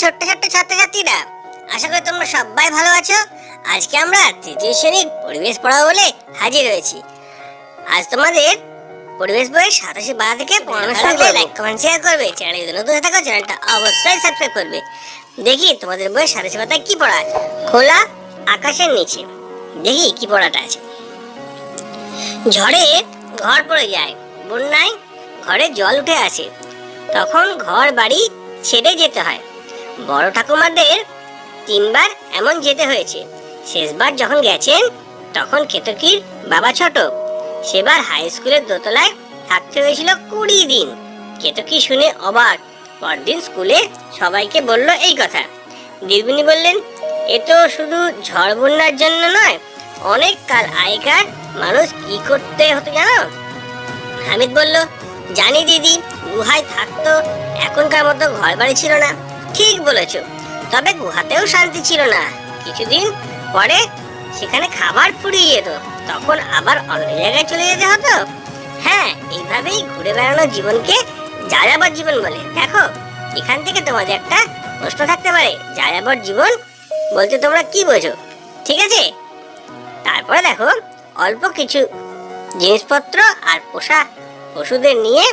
ছোট্ট ছোট্ট ছাত্রছাত্রীরা আশা করি তোমরা সবাই ভালো আছো। আজকে আমরা তৃতীয় শ্রেণির পরিবেশ পড়াবো বলে হাজির হয়েছি। আজ তোমাদের পরিবেশ বইয়ের সাতাশি বাধা থেকে পড়ানো শুরু লাইক কমেন্ট শেয়ার করবে। চ্যানেলে যদি নতুন থাকো চ্যানেলটা অবশ্যই সাবস্ক্রাইব করবে। দেখি তোমাদের বইয়ের সাতাশি পাতায় কি পড়া আছে। খোলা আকাশের নিচে। দেখি কি পড়াটা আছে। ঝড়ে ঘর পড়ে যায়। বন্যায় ঘরে জল উঠে আসে। তখন ঘর বাড়ি ছেড়ে যেতে হয়। বড় ঠাকুমাদের তিনবার এমন যেতে হয়েছে। শেষবার যখন গেছেন, তখন কেতকীর বাবা ছোট। সেবার হাই স্কুলের দোতলায় থাকতে হয়েছিল কুড়ি দিন। কেতকী শুনে অবাক। পরদিন স্কুলে সবাইকে বলল এই কথা। দিদিমণি বললেন, এ তো শুধু ঝড় বন্যার জন্য নয়, অনেক কাল আগেকার মানুষ কি করতে হতো জানো? হামিদ বলল, জানি দিদি, গুহায় থাকতো, এখনকার মতো ঘর বাড়ি ছিল না। ঠিক বলেছ। তবে গুহাতেও শান্তি ছিল না। কিছুদিন পরে সেখানে খাবার ফুরিয়ে যেত তখন আবার অন্য জায়গায় চলে যেতে হতো। হ্যাঁ এইভাবেই ঘুরে বেড়ানো জীবনকে যাযাবর জীবন বলে। দেখো, এখান থেকে তোমাদের একটা প্রশ্ন থাকতে পারে। যাযাবর জীবন বলতে তোমরা কি বোঝো? ঠিক আছে? তারপরে দেখো, অল্প কিছু জিনিসপত্র আর পোষা পশুদের নিয়ে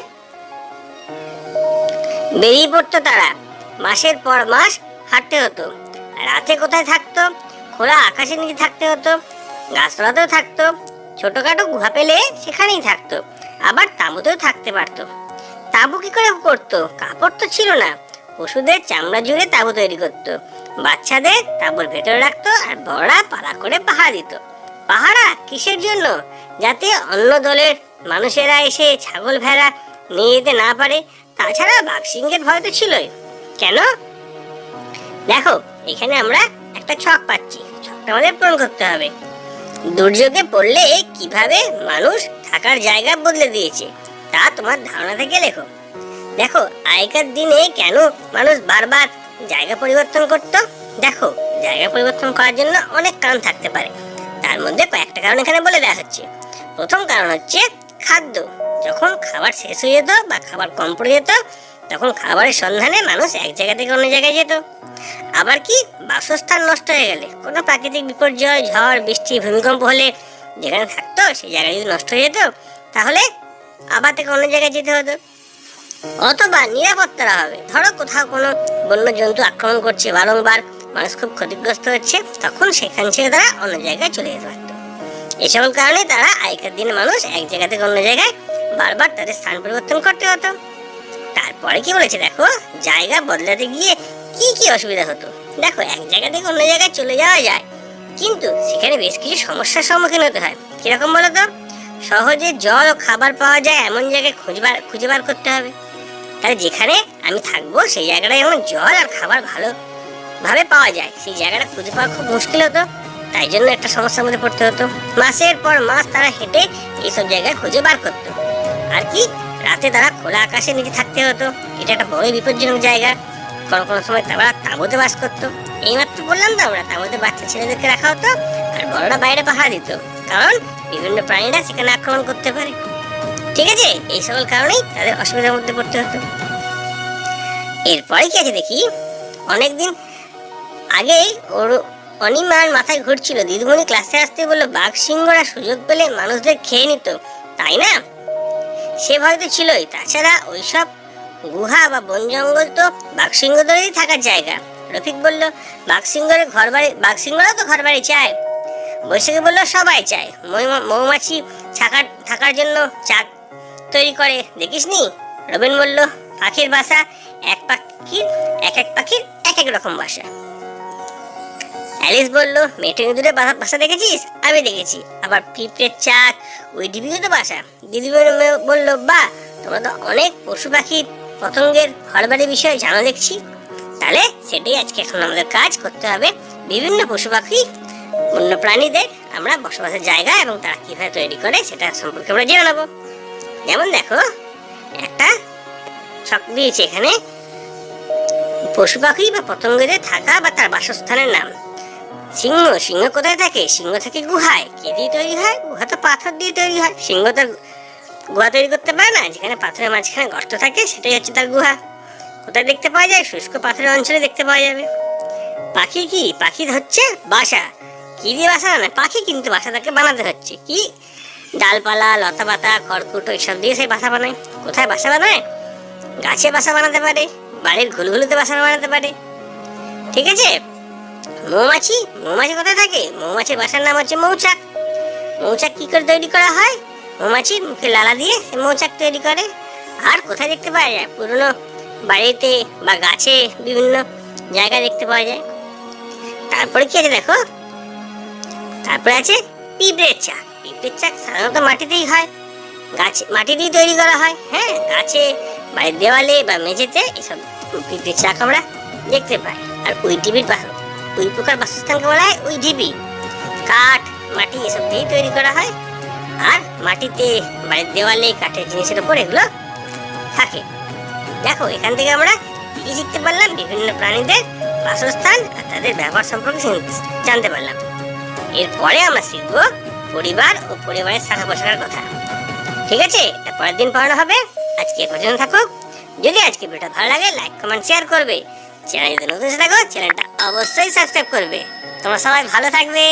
বেরিয়ে পড়তো তারা। মাসের পর মাস হাঁটতে হতো। রাতে কোথায় থাকতো? খোলা আকাশের নিচে থাকতে হতো। গাছতলাতেও থাকতো। ছোটোখাটো গুহা পেলে সেখানেই থাকতো। আবার তাঁবুতেও থাকতে পারতো। তাঁবু কী করে করতো? কাপড় তো ছিল না। পশুদের চামড়া জুড়ে তাঁবু তৈরি করতো। বাচ্চাদের তাঁবুর ভেতরে রাখতো আর বড়রা পালা করে পাহারা দিত। পাহারা কিসের জন্য? যাতে অন্য দলের মানুষেরা এসে ছাগল ভেড়া নিয়ে যেতে না পারে। তাছাড়া বাঘসিংহের ভয় তো ছিলই। কেন? দেখো, এখানে আমরা একটা ছক পাচ্ছি। ছকটা আমাদের পূরণ করতে হবে। দুর্যোগে পড়লে কীভাবে মানুষ থাকার জায়গা বদলে দিয়েছে, তা তোমার ধারণা থেকে লেখো। দেখো, আগেকার দিনে কেন মানুষ বারবার জায়গা পরিবর্তন করত? দেখো, জায়গা পরিবর্তন করার জন্য অনেক কারণ থাকতে পারে। তার মধ্যে কয়েকটা কারণ এখানে বলে দেওয়া হচ্ছে। প্রথম কারণ হচ্ছে খাদ্য। যখন খাবার শেষ হয়ে যেত বা খাবার কম পড়ে যেত তখন খাবারের সন্ধানে মানুষ এক জায়গা থেকে অন্য জায়গায় যেত। আবার কি? বাসস্থান নষ্ট হয়ে গেলে। কোনো প্রাকৃতিক বিপর্যয়, ঝড়, বৃষ্টি, ভূমিকম্প হলে যেখানে থাকতো, সেই জায়গা যদি নষ্ট হয়ে যেত, তাহলে আবার থেকে অন্য জায়গায় যেতে হতো। অথবা নিরাপত্তার হবে ধরো কোথাও কোনো বন্য জন্তু আক্রমণ করছে, বারংবার মানুষ খুব ক্ষতিগ্রস্ত হচ্ছে, তখন সেখান থেকে তারা অন্য জায়গায় চলে যেতে পারতো। সকল কারণে তারা আগেকার দিনে মানুষ এক জায়গা থেকে অন্য জায়গায় বারবার তাদের স্থান পরিবর্তন করতে হতো। তারপরে কি বলেছে দেখো? জায়গা বদলাতে গিয়ে কি কি অসুবিধা হতো? দেখো, এক জায়গা থেকে অন্য জায়গায় চলে যাওয়া যায়। কিন্তু সেখানে বেশ কিছু সমস্যার সম্মুখীন হতে হয়। কীরকম বলো তো? সহজে জল ও খাবার পাওয়া যায় এমন জায়গায় খুঁজবার খুঁজে বার করতে হবে। তাহলে যেখানে আমি থাকব, সেই জায়গাটায় যেমন জল আর খাবার ভালো ভাবে পাওয়া যায়। সেই জায়গাটা খুঁজে পাওয়া খুব মুশকিল হতো। তাই জন্য একটা সমস্যার মধ্যে পড়তে হতো। মাসের পর মাস তারা হেঁটে এইসব জায়গায় খুঁজে বার করতো। আর কি? রাতে তারা খোলা আকাশের নিচে থাকতে হতো। এটা একটা বড়ই বিপজ্জনক জায়গা। কোনো কোনো সময় তারা তাঁবুতে বাস করতো। এইমাত্র বললাম তো, আমরা তাঁবুতে বাচ্চা ছেলেদেরকে রাখা হতো আর বড়রা বাইরে পাহারা দিত। কারণ বিভিন্ন প্রাণীরা সেখানে আক্রমণ করতে পারে। ঠিক আছে, এই সকল কারণেই তাদের অসুবিধার মধ্যে পড়তে হতো। এরপরে কি আছে দেখি? অনেকদিন আগেই ওর অনিমার মাথায় ঘুরছিল। দিদিমণি ক্লাসে আসতে বলল, বাঘ সিংহরা সুযোগ পেলে মানুষদের খেয়ে নিত। তাই না? সে ভয় তো ছিলই। তাছাড়া ওইসব গুহা বা বন জঙ্গল তো বাঘসিংহদেরই থাকার জায়গা। রফিক বলল, বাঘসিংহের ঘর বাড়ি বাঘসিংহরাও তো ঘর বাড়ি চায়? বৈশাখী বলল, সবাই চায়। মৌমাছি থাকার থাকার জন্য চাক তৈরি করে। দেখিসনি রবিন বলল, পাখির বাসা এক পাখির এক এক পাখির এক এক রকম বাসা। অ্যালিস বলল মেটে ইঁদুরের বাসা- বাসা দেখেছিস? আমি দেখেছি। আবার পিঁপড়ের চাক, ওই ডিবিও তো বাসা। দিদি বল- বলল বা তোমরা তো অনেক পশু পাখি পতঙ্গের ঘরবাড়ির বিষয়ে জানা দেখছি। তাহলে সেটাই আজকে এখন আমাদের কাজ, করতে হবে বিভিন্ন পশু পাখি অন্য প্রাণীদের আমরা বসবাসের জায়গা এবং তারা কীভাবে তৈরি করে সেটা সম্পর্কে আমরা জেনে নেব। যেমন দেখো, একটা ছক দিয়েছে এখানে। পশু পাখি বা পতঙ্গদের থাকা বা তার বাসস্থানের নাম। সিংহ সিংহ কোথায় থাকে? সিংহ থাকে গুহায়। কে দিয়ে তৈরি হয়? গুহা তো পাথর দিয়ে তৈরি হয়। সিংহ তো গুহা তৈরি করতে পারে না, যেখানে পাথরের মাঝখানে গর্ত থাকে, সেটাই হচ্ছে তার গুহা। কোথায় দেখতে পাওয়া যায়? শুষ্ক পাথরের অঞ্চলে দেখতে পাওয়া যাবে। পাখি কি? পাখি হচ্ছে বাসা। কি দিয়ে বাসা? বানায় পাখি কিন্তু বাসা তাকে বানাতে হচ্ছে। কি? ডালপালা, লতা পাতা, খড়কুটো, এসব দিয়ে সেই বাসা বানায়। কোথায় বাসা বানায়? গাছে বাসা বানাতে পারে, বাড়ির ঘুলঘুলিতে বাসা বানাতে পারে। ঠিক আছে? মৌমাছি? মৌমাছি কোথায় থাকে? মৌমাছির বাসার নাম হচ্ছে মৌচাক। মৌচাক কি করে তৈরি করা হয়? মৌমাছির মুখে লালা দিয়ে মৌচাক তৈরি করে। আর কোথায় দেখতে পাওয়া যায়? পুরনো বাড়িতে বা গাছে বিভিন্ন জায়গায় দেখতে পাওয়া যায়। তারপরে কি আছে দেখো? তারপরে আছে পিঁপড়ের চাক পিঁপড়ের চাক সাধারণত মাটিতেই হয়। গাছে, মাটি দিয়ে তৈরি করা হয়। হ্যাঁ গাছে, বাড়ির দেওয়ালে বা মেঝেতে এসব পিঁপড়ের চাক আমরা দেখতে পাই। আর ওই টিভির উই পোকার বাসস্থানকে বলা হয় ওই ঢিবি। কাঠ, মাটি এসব দিয়েই তৈরি করা হয়। আর মাটিতে বাড়ির দেওয়ালে কাঠের জিনিসের উপর এগুলো থাকে। দেখো, এখান থেকে আমরা কি শিখতে পারলাম? বিভিন্ন প্রাণীদের বাসস্থান আর তাদের ব্যবহার সম্পর্কে জানতে পারলাম। এরপরে আমরা শিখব পরিবার ও পরিবারের শাখা পোশাকের কথা। ঠিক আছে? এটা পরের দিন পড়ানো হবে। আজকে পর্যন্ত থাকুক। যদি আজকে ভিডিওটা ভালো লাগে, লাইক, কমেন্ট, শেয়ার করবে। চ্যানেল যদি নতুন থাকো চ্যানেলটা অবশ্যই সাবস্ক্রাইব করবে। তোমরা সবাই ভালো থাকবে।